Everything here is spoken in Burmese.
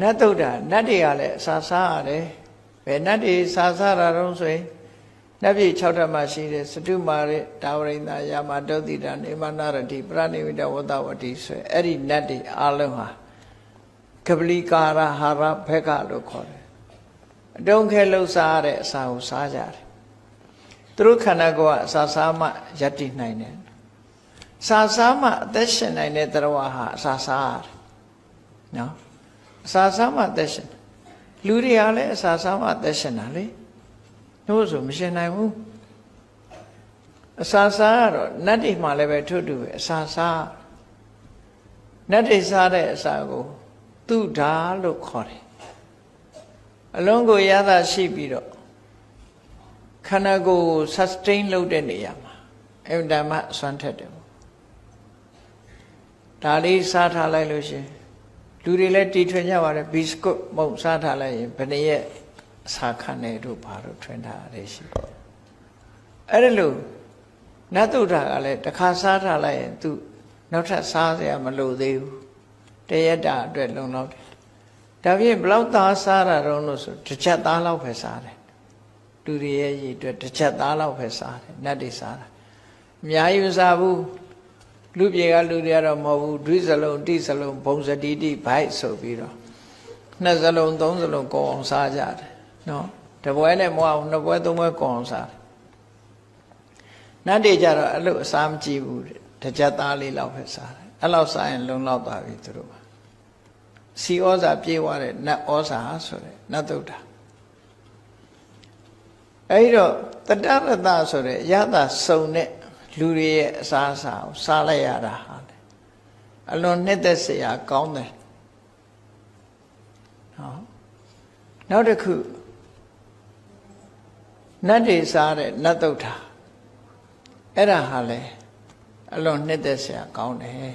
နတ်တုဒ္ဓနတ်တွေကလည်းအစာစားရတယ်ဘယ်နတ်တွေစာစားတာတော့ဆိုရင်နတ်ပြည်6ဓမ္မရှိတဲ့စတုမာရတာဝရိန္ဒာယာမတုတ်တိတာနေမနာရတိပရဏိဝိတဝတ္တဝတိဆိုအဲ့ဒီနတ်တွေအလုံးဟာကပလီကာရဟာရဘက်ကလို့ခေါ်တယ်အတုံးခဲလှုပ်စားရတဲ့အစာကိုစားကြတယ်သူတို့ခန္ဓာကိုယ်ကအစာစားမှယက်တည်နိုင်တယ်စာစားမှအသက်ရှင်နိုင်တဲ့တရားဟာအစာစားရတယ်နော် အစာစားမှအသက်ရှင်တယ်လူတွေကလည်းအစာစားမှအသက်ရှင်တာလေတို့ဆိုမရှင်နိုင်ဘူးအစာစားကတော့နတ်တွေမှလည်းပဲထို့တူပဲအစာစားနတ်တွေစားတဲ့အစာကိုသူဓာလို့ခေါ်တယ်အလုံးကိုရတာရှိပြီးတော့ခန္ဓာကိုယ်ကို sustain လုပ်တဲ့နေရာမှာအင်တမအစွမ်းထက်တယ်ပေါ့ဒါလေးစားထားလိုက်လို့ရှင် လူတွေလည်းတီထွင်ကြပါတယ်ဘီစကွတ်မုံစားထားလိုက်ရင်ဘယ်နှစ်ရက်အစာခံနေတို့ဘာလို့ထွင်ထားရရှိတယ်အဲ့ဒါလို့နတ်တုဒ္ဓကလည်းတစ်ခါစားထားလိုက်ရင် तू နောက်ထပ်စားစရာမလိုသေးဘူးတရက်တာအတွက်လုံလောက်တယ်ဒါဖြင့်ဘလောက်သားစားတာတော့လို့ဆိုတစ်ချက်သားလောက်ပဲစားတယ်လူတွေရဲ့ရည်အတွက်တစ်ချက်သားလောက်ပဲစားတယ်နတ်တွေစားတာအများကြီးမစားဘူး လူပြေကလူတွေကတော့မဟုတ်ဘူးဒွိစလုံးတိစလုံးဘုံစတိတိဘိုက်ဆိုပြီးတော့နှစ်စလုံးသုံးစလုံးကောအောင်စားကြတယ်နော်တပွဲနဲ့မဟုတ်ဘူးနှစ်ပွဲသုံးပွဲကောအောင်စားတယ်နတ်တွေကြတော့အဲ့လိုအစားမကြည့်ဘူးတစ်ချက်သားလေးလောက်ပဲစားတယ်အဲ့လောက်စားရင်လုံလောက်သွားပြီသူတို့ကစီဩဇာပြေးသွားတဲ့နတ်ဩဇာဆိုတဲ့နတ်သုဒ္ဓအဲ့တော့တတရတဆိုတဲ့ရတာစုံတဲ့ လူတွေရဲ့အစားအစာကိုစားလိုက်ရတာဟာလေအလွန်နှစ်သက်စရာကောင်းတယ်နော်နောက်တစ်ခုနတ်တွေစားတဲ့နတ်သုဒ္ဓအဲ့ဒါဟာလေအလွန်နှစ်သက်စရာကောင်းတယ်